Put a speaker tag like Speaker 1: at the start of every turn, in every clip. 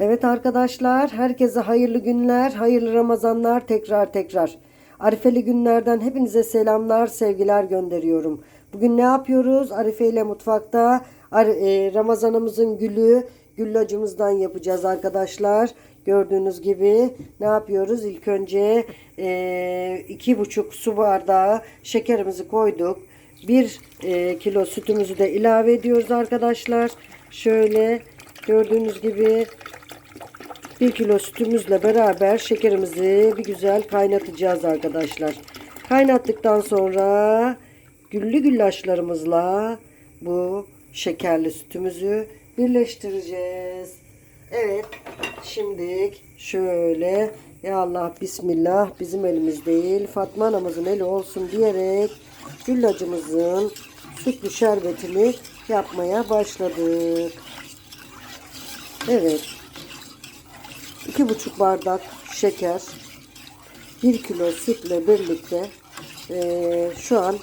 Speaker 1: Evet arkadaşlar, herkese hayırlı günler, hayırlı Ramazanlar tekrar tekrar. Arifeli günlerden hepinize selamlar, sevgiler gönderiyorum. Bugün ne yapıyoruz? Arife ile mutfakta e, Ramazanımızın gülü, güllacımızdan yapacağız arkadaşlar. Gördüğünüz gibi ne yapıyoruz? İlk önce e, iki buçuk su bardağı şekerimizi koyduk. Bir e, kilo sütümüzü de ilave ediyoruz arkadaşlar. Şöyle gördüğünüz gibi 1 kilo sütümüzle beraber şekerimizi bir güzel kaynatacağız arkadaşlar. Kaynattıktan sonra güllü güllaçlarımızla bu şekerli sütümüzü birleştireceğiz. Evet şimdi şöyle ya Allah bismillah bizim elimiz değil Fatma anamızın eli olsun diyerek güllacımızın sütlü şerbetini yapmaya başladık. Evet. 2,5 bardak şeker, 1 kilo sütle birlikte eee, şu an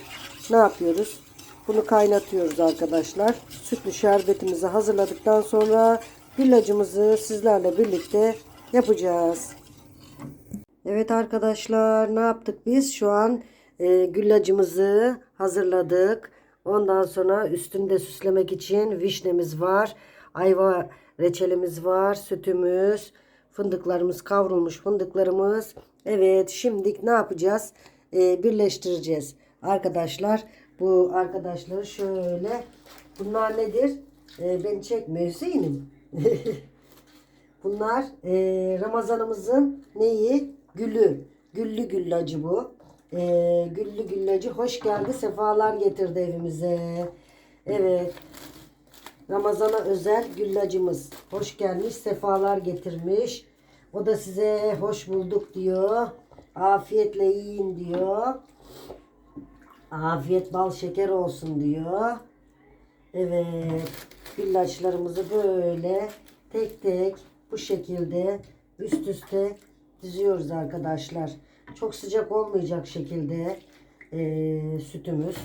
Speaker 1: ne yapıyoruz? Bunu kaynatıyoruz arkadaşlar. Sütlü şerbetimizi hazırladıktan sonra güllacımızı sizlerle birlikte yapacağız. Evet arkadaşlar ne yaptık biz? Şu an e, güllacımızı hazırladık. Ondan sonra üstünde süslemek için vişnemiz var. Ayva reçelimiz var. Sütümüz. Fındıklarımız kavrulmuş fındıklarımız. Evet şimdi ne yapacağız? E, birleştireceğiz. Arkadaşlar bu arkadaşları şöyle. Bunlar nedir? E, beni çekme Hüseyin'im. Bunlar e, Ramazanımızın neyi? Gülü. Güllü güllacı bu. E, güllü güllacı hoş geldi. Sefalar getirdi evimize. Evet. Ramazana özel güllacımız. Hoş gelmiş. Sefalar getirmiş. O da size hoş bulduk diyor. Afiyetle yiyin diyor. Afiyet bal şeker olsun diyor. Evet. Güllaçlarımızı böyle tek tek bu şekilde üst üste diziyoruz arkadaşlar. Çok sıcak olmayacak şekilde eee, sütümüz.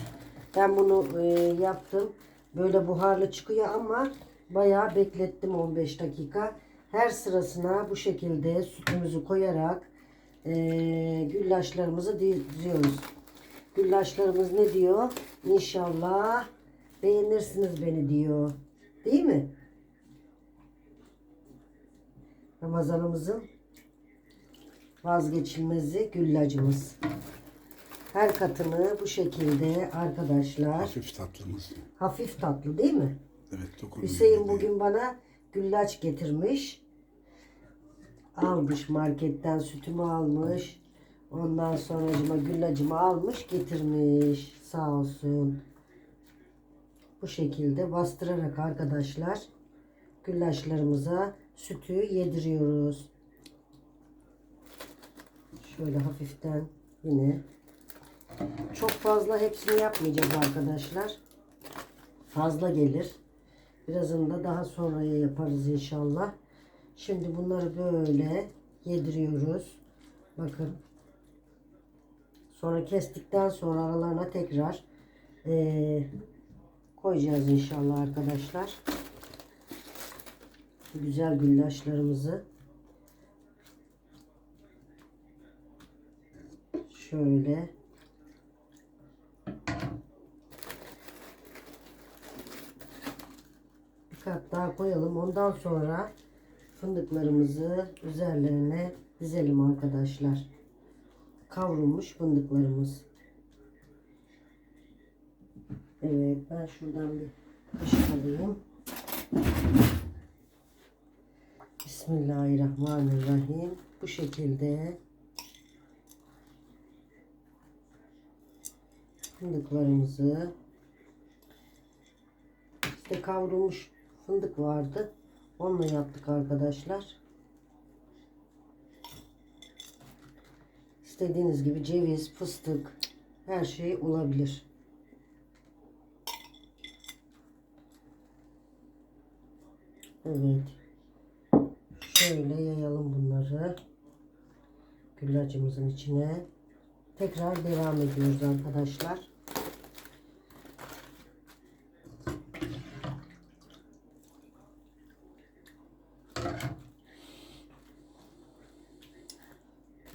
Speaker 1: Ben bunu eee, yaptım. Böyle buharlı çıkıyor ama bayağı beklettim 15 dakika. Her sırasına bu şekilde sütümüzü koyarak eee güllaçlarımızı diziyoruz. Güllaçlarımız ne diyor? İnşallah beğenirsiniz beni diyor. Değil mi? Ramazanımızın vazgeçilmezi güllacımız. Her katını bu şekilde arkadaşlar
Speaker 2: Hafif tatlımız.
Speaker 1: hafif tatlı değil mi?
Speaker 2: Evet dokunmuyor.
Speaker 1: Hüseyin bugün bana güllaç getirmiş. Almış marketten sütümü almış. Ondan sonra güllacımı almış getirmiş. Sağ olsun. Bu şekilde bastırarak arkadaşlar güllaçlarımıza sütü yediriyoruz. Şöyle hafiften yine çok fazla hepsini yapmayacağız arkadaşlar. Fazla gelir. Birazını da daha sonraya yaparız inşallah. Şimdi bunları böyle yediriyoruz. Bakın. Sonra kestikten sonra aralarına tekrar eee, koyacağız inşallah arkadaşlar. Güzel güllaçlarımızı. Şöyle. Bir kat daha koyalım. Ondan sonra fındıklarımızı üzerlerine dizelim arkadaşlar. Kavrulmuş fındıklarımız. Evet ben şuradan bir kaşık alayım. Bismillahirrahmanirrahim. Bu şekilde fındıklarımızı işte kavrulmuş fındık vardı. Onunla yaptık arkadaşlar. İstediğiniz gibi ceviz, fıstık her şey olabilir. Evet. Şöyle yayalım bunları. Güllacımızın içine. Tekrar devam ediyoruz arkadaşlar.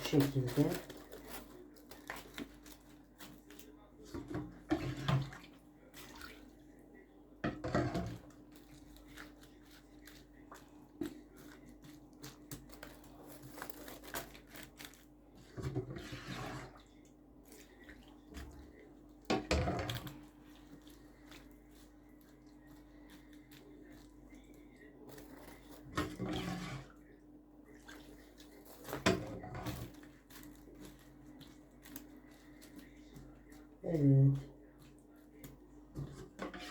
Speaker 1: Bu şekilde. Evet.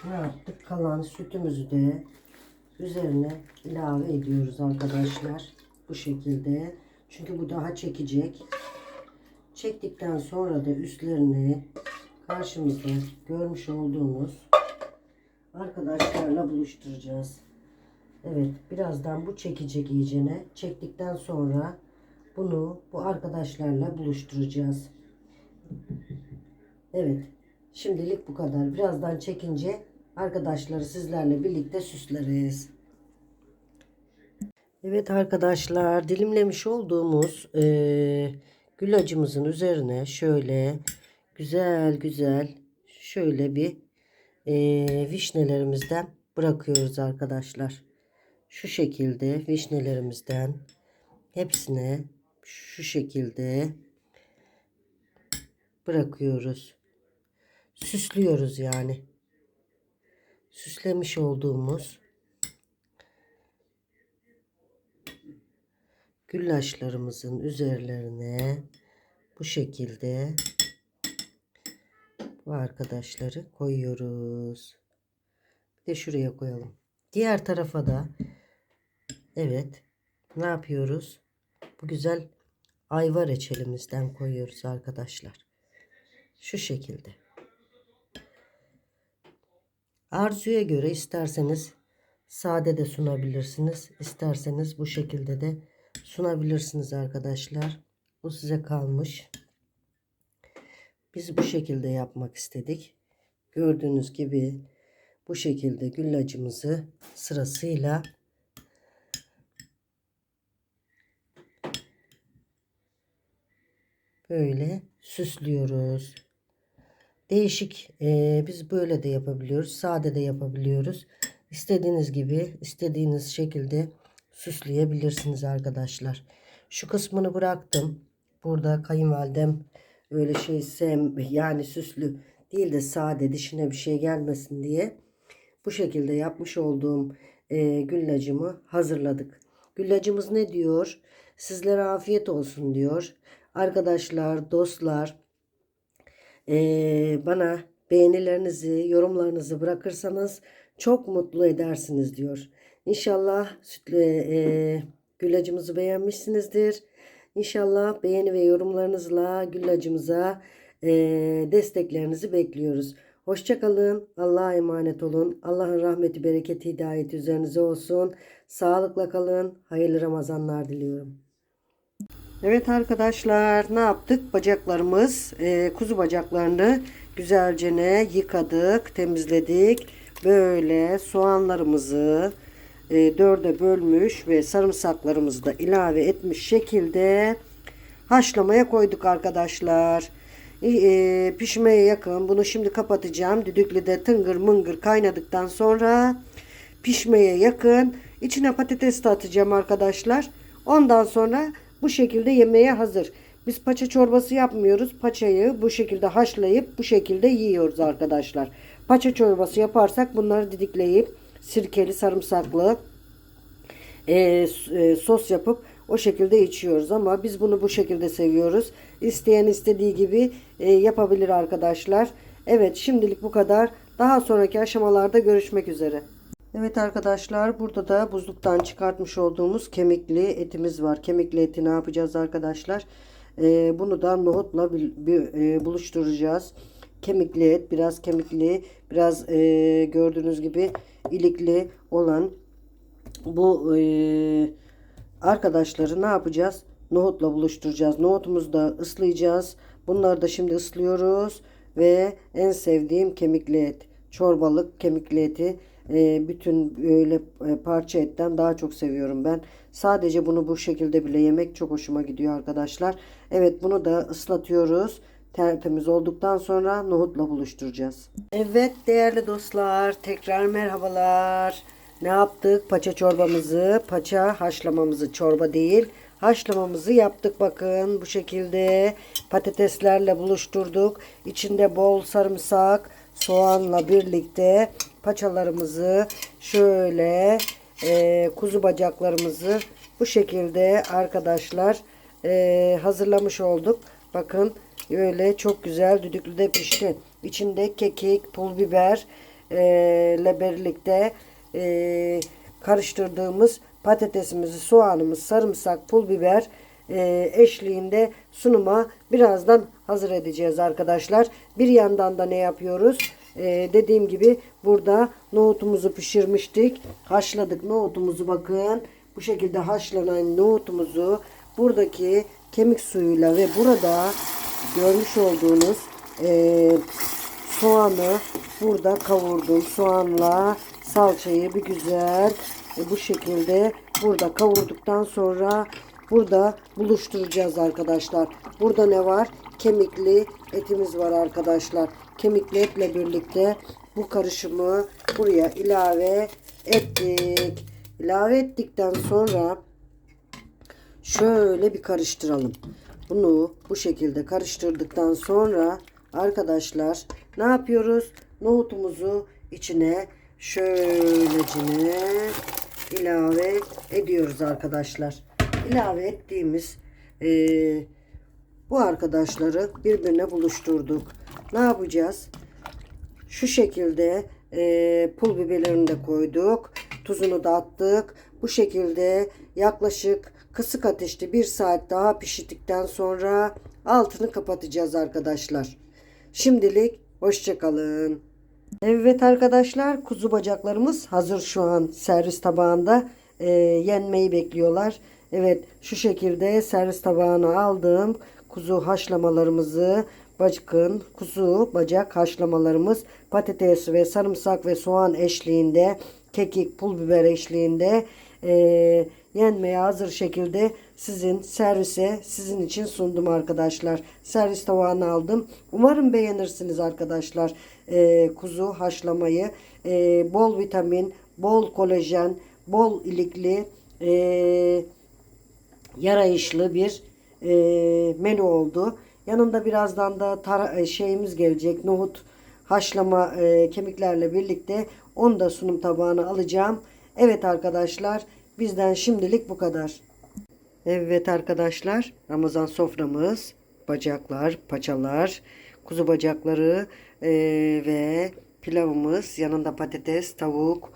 Speaker 1: Ne yaptık? Kalan sütümüzü de üzerine ilave ediyoruz arkadaşlar. Bu şekilde. Çünkü bu daha çekecek. Çektikten sonra da üstlerini karşımızda görmüş olduğunuz arkadaşlarla buluşturacağız. Evet, birazdan bu çekecek iyicene. Çektikten sonra bunu bu arkadaşlarla buluşturacağız. Evet. Şimdilik bu kadar. Birazdan çekince arkadaşları sizlerle birlikte süsleriz. Evet arkadaşlar dilimlemiş olduğumuz eee gül acımızın üzerine şöyle güzel güzel şöyle bir eee vişnelerimizden bırakıyoruz arkadaşlar. Şu şekilde vişnelerimizden hepsine şu şekilde bırakıyoruz. Süslüyoruz yani. Süslemiş olduğumuz güllaçlarımızın üzerlerine bu şekilde bu arkadaşları koyuyoruz. Bir de şuraya koyalım. Diğer tarafa da evet ne yapıyoruz? Bu güzel ayva reçelimizden koyuyoruz arkadaşlar. Şu şekilde. Arzuya göre isterseniz sade de sunabilirsiniz. İsterseniz bu şekilde de sunabilirsiniz arkadaşlar. Bu size kalmış. Biz bu şekilde yapmak istedik. Gördüğünüz gibi bu şekilde güllacımızı sırasıyla böyle süslüyoruz. Değişik eee, biz böyle de yapabiliyoruz. Sade de yapabiliyoruz. İstediğiniz gibi istediğiniz şekilde süsleyebilirsiniz arkadaşlar. Şu kısmını bıraktım. Burada kayınvalidem öyle şey yani süslü değil de sade dişine bir şey gelmesin diye bu şekilde yapmış olduğum eee güllacımı hazırladık. Güllacımız ne diyor? Sizlere afiyet olsun diyor. Arkadaşlar, dostlar, ee, bana beğenilerinizi, yorumlarınızı bırakırsanız çok mutlu edersiniz diyor. İnşallah sütlü e, güllacımızı beğenmişsinizdir. İnşallah beğeni ve yorumlarınızla güllacımıza e, desteklerinizi bekliyoruz. Hoşçakalın. Allah'a emanet olun. Allah'ın rahmeti, bereketi, hidayeti üzerinize olsun. Sağlıkla kalın. Hayırlı Ramazanlar diliyorum. Evet arkadaşlar ne yaptık? Bacaklarımız e, kuzu bacaklarını güzelce ne yıkadık, temizledik. Böyle soğanlarımızı e, dörde bölmüş ve sarımsaklarımızı da ilave etmiş şekilde haşlamaya koyduk arkadaşlar. E, e, pişmeye yakın. Bunu şimdi kapatacağım. Düdüklüde tıngır mıngır kaynadıktan sonra pişmeye yakın. İçine patates de atacağım arkadaşlar. Ondan sonra bu şekilde yemeğe hazır. Biz paça çorbası yapmıyoruz. Paçayı bu şekilde haşlayıp bu şekilde yiyoruz arkadaşlar. Paça çorbası yaparsak bunları didikleyip sirkeli sarımsaklı e, e, sos yapıp o şekilde içiyoruz ama biz bunu bu şekilde seviyoruz. İsteyen istediği gibi e, yapabilir arkadaşlar. Evet şimdilik bu kadar. Daha sonraki aşamalarda görüşmek üzere. Evet arkadaşlar burada da buzluktan çıkartmış olduğumuz kemikli etimiz var. Kemikli eti ne yapacağız arkadaşlar? Ee, bunu da nohutla bir, bir, e, buluşturacağız. Kemikli et biraz kemikli biraz e, gördüğünüz gibi ilikli olan bu e, arkadaşları ne yapacağız? Nohutla buluşturacağız. Nohutumuzu da ıslayacağız. Bunları da şimdi ıslıyoruz ve en sevdiğim kemikli et çorbalık kemikli eti e, bütün böyle e, parça etten daha çok seviyorum ben. Sadece bunu bu şekilde bile yemek çok hoşuma gidiyor arkadaşlar. Evet bunu da ıslatıyoruz. Tertemiz olduktan sonra nohutla buluşturacağız. Evet değerli dostlar tekrar merhabalar. Ne yaptık? Paça çorbamızı, paça haşlamamızı, çorba değil, haşlamamızı yaptık bakın bu şekilde patateslerle buluşturduk. İçinde bol sarımsak, soğanla birlikte paçalarımızı şöyle e, kuzu bacaklarımızı bu şekilde arkadaşlar e, hazırlamış olduk. Bakın öyle çok güzel düdüklüde pişti. İçinde kekik, pul biber e, ile birlikte e, karıştırdığımız patatesimizi, soğanımız, sarımsak, pul biber e, eşliğinde sunuma birazdan hazır edeceğiz arkadaşlar. Bir yandan da ne yapıyoruz? E, dediğim gibi burada nohutumuzu pişirmiştik. Haşladık nohutumuzu bakın. Bu şekilde haşlanan nohutumuzu buradaki kemik suyuyla ve burada görmüş olduğunuz e, soğanı burada kavurdum. Soğanla salçayı bir güzel bu şekilde burada kavurduktan sonra burada buluşturacağız arkadaşlar. Burada ne var? Kemikli etimiz var arkadaşlar. Kemikli etle birlikte bu karışımı buraya ilave ettik. İlave ettikten sonra şöyle bir karıştıralım. Bunu bu şekilde karıştırdıktan sonra arkadaşlar ne yapıyoruz? Nohutumuzu içine şöylecine ilave ediyoruz arkadaşlar. İlave ettiğimiz eee, bu arkadaşları birbirine buluşturduk. Ne yapacağız? Şu şekilde e, pul biberlerini de koyduk. Tuzunu da attık. Bu şekilde yaklaşık kısık ateşte bir saat daha pişirdikten sonra altını kapatacağız arkadaşlar. Şimdilik hoşçakalın. Evet arkadaşlar kuzu bacaklarımız hazır şu an servis tabağında e, yenmeyi bekliyorlar. Evet şu şekilde servis tabağına aldım. Kuzu haşlamalarımızı bakın kuzu bacak haşlamalarımız patates ve sarımsak ve soğan eşliğinde kekik pul biber eşliğinde e, yenmeye hazır şekilde sizin servise sizin için sundum arkadaşlar. Servis tabağına aldım. Umarım beğenirsiniz arkadaşlar. E, kuzu haşlamayı e, bol vitamin, bol kolajen, bol ilikli e, yarayışlı bir e, menü oldu. Yanında birazdan da tara- e, şeyimiz gelecek. Nohut haşlama e, kemiklerle birlikte onu da sunum tabağına alacağım. Evet arkadaşlar bizden şimdilik bu kadar. Evet arkadaşlar Ramazan soframız bacaklar, paçalar, kuzu bacakları e, ve pilavımız yanında patates, tavuk,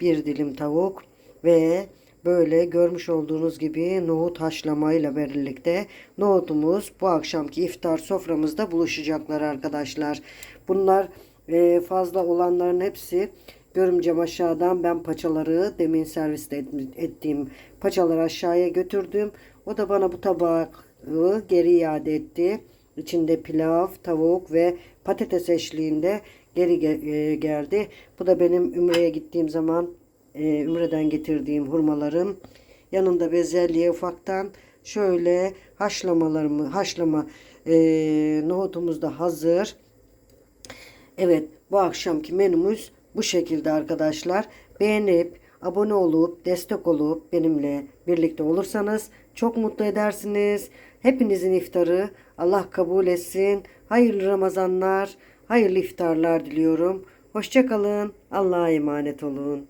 Speaker 1: bir dilim tavuk ve böyle görmüş olduğunuz gibi nohut haşlamayla birlikte nohutumuz bu akşamki iftar soframızda buluşacaklar arkadaşlar. Bunlar e, fazla olanların hepsi görümcem aşağıdan ben paçaları demin serviste et- ettiğim paçaları aşağıya götürdüm. O da bana bu tabağı geri iade etti. İçinde pilav, tavuk ve patates eşliğinde geri ge- e, geldi. Bu da benim Ümre'ye gittiğim zaman e, Ümre'den getirdiğim hurmalarım. Yanında bezelye ufaktan şöyle haşlamalarımı haşlama e, nohutumuz da hazır. Evet bu akşamki menümüz bu şekilde arkadaşlar. Beğenip abone olup destek olup benimle birlikte olursanız çok mutlu edersiniz. Hepinizin iftarı Allah kabul etsin. Hayırlı Ramazanlar, hayırlı iftarlar diliyorum. Hoşçakalın. Allah'a emanet olun.